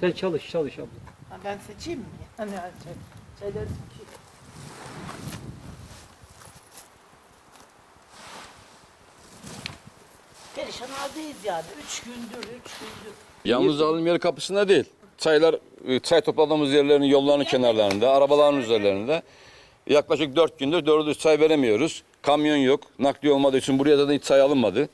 Sen çalış, çalış abla. Ben seçeyim mi? Hani, hani şey, şeyleri Perişan haldeyiz yani. Üç gündür, üç gündür. Yalnız alım yer kapısına değil. Çaylar, e, çay topladığımız yerlerin yollarının kenarlarında, arabaların üzerlerinde. Yaklaşık dört gündür doğru düz çay veremiyoruz. Kamyon yok. Nakliye olmadığı için buraya da hiç çay alınmadı.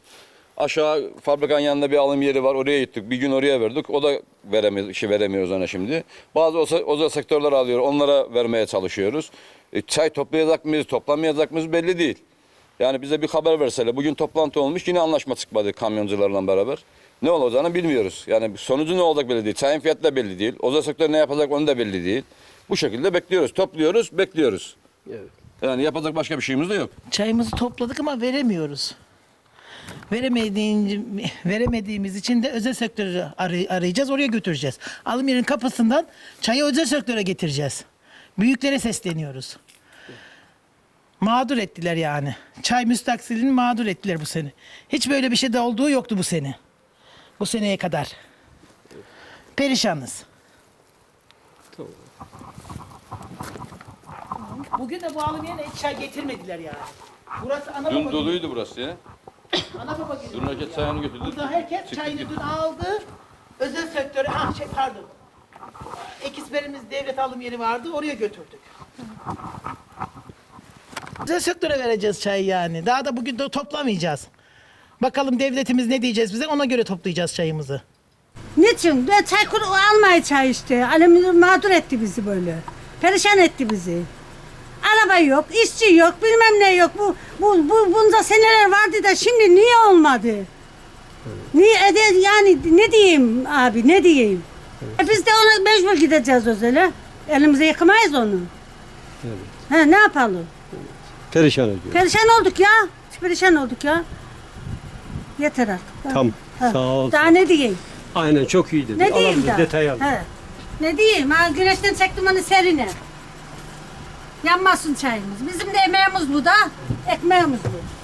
Aşağı fabrikanın yanında bir alım yeri var. Oraya gittik. Bir gün oraya verdik. O da veremiyoruz, işi veremiyoruz ona şimdi. Bazı özel sektörler alıyor. Onlara vermeye çalışıyoruz. E, çay toplayacak mıyız, toplamayacak mıyız belli değil. Yani bize bir haber verseler. Bugün toplantı olmuş yine anlaşma çıkmadı kamyoncularla beraber. Ne olacağını bilmiyoruz. Yani sonucu ne olacak belli değil. Çayın fiyatı da belli değil. Özel sektör ne yapacak onu da belli değil. Bu şekilde bekliyoruz. Topluyoruz, bekliyoruz. Evet. Yani yapacak başka bir şeyimiz de yok. Çayımızı topladık ama veremiyoruz. Veremediğimiz, veremediğimiz için de özel sektörü aray- arayacağız, oraya götüreceğiz. Alım yerinin kapısından çayı özel sektöre getireceğiz. Büyüklere sesleniyoruz. Mağdur ettiler yani. Çay müstaksilini mağdur ettiler bu sene. Hiç böyle bir şey de olduğu yoktu bu sene. Bu seneye kadar. Perişanız. Tamam. Bugün de bu alım yerine hiç çay getirmediler yani. Burası ana baba Dün günü. doluydu burası ya. Ana baba günü. Dün herkes çayını götürdü. Burada herkes Çıktı çayını gitti. dün aldı. Özel sektöre, ah şey pardon. Ekisberimiz devlet alım yeri vardı, oraya götürdük. Özel sektöre vereceğiz çayı yani. Daha da bugün de toplamayacağız. Bakalım devletimiz ne diyeceğiz bize, ona göre toplayacağız çayımızı. Niçin? De çay kuru almayı çay işte. Alüminyum mağdur etti bizi böyle. Perişan etti bizi. Araba yok, işçi yok, bilmem ne yok. Bu, bu, bu bunda seneler vardı da şimdi niye olmadı? Niye ede yani ne diyeyim abi ne diyeyim? E biz de ona mecbur gideceğiz özele. Elimize yıkamayız onu. Evet. He, ne yapalım? Perişan ediyor. Perişan olduk ya. Perişan olduk ya. Yeter artık. Tamam. Ha. Sağ ol. Daha ne diyeyim? Aynen çok iyi dedi. Ne diyeyim daha? detay al. He. Ne diyeyim? Ha, güneşten çektim onu serine. Yanmasın çayımız. Bizim de emeğimiz bu da. Ekmeğimiz bu.